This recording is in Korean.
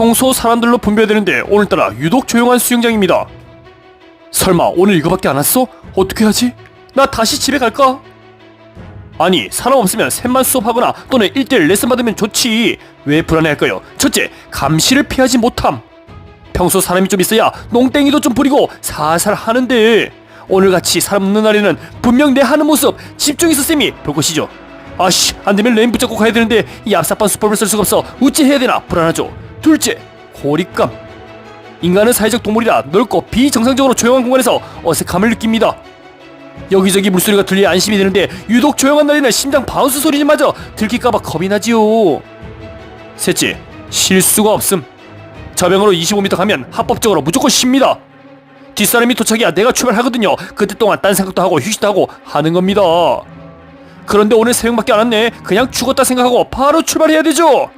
평소 사람들로 분배되는데 오늘따라 유독 조용한 수영장입니다. 설마 오늘 이거밖에 안 왔어? 어떻게 하지? 나 다시 집에 갈까? 아니 사람 없으면 셋만 수업하거나 또는 1대1 레슨 받으면 좋지 왜 불안해할까요? 첫째 감시를 피하지 못함 평소 사람이 좀 있어야 농땡이도 좀 부리고 살살 하는데 오늘같이 사람 없는 날에는 분명 내 하는 모습 집중해서 쌤이 볼 것이죠 아씨 안되면 레인 붙잡고 가야 되는데 이 얍삽한 수법을 쓸 수가 없어 어찌 해야 되나 불안하죠 둘째 고립감 인간은 사회적 동물이라 넓고 비정상적으로 조용한 공간에서 어색함을 느낍니다 여기저기 물소리가 들려 안심이 되는데 유독 조용한 날에는 심장 바운스 소리마저 들킬까봐 겁이 나지요. 셋째, 실수가 없음. 저병으로 25m 가면 합법적으로 무조건 쉽니다. 뒷사람이 도착해야 내가 출발하거든요. 그때 동안 딴 생각도 하고 휴식도 하고 하는 겁니다. 그런데 오늘 새벽밖에 안 왔네. 그냥 죽었다 생각하고 바로 출발해야 되죠.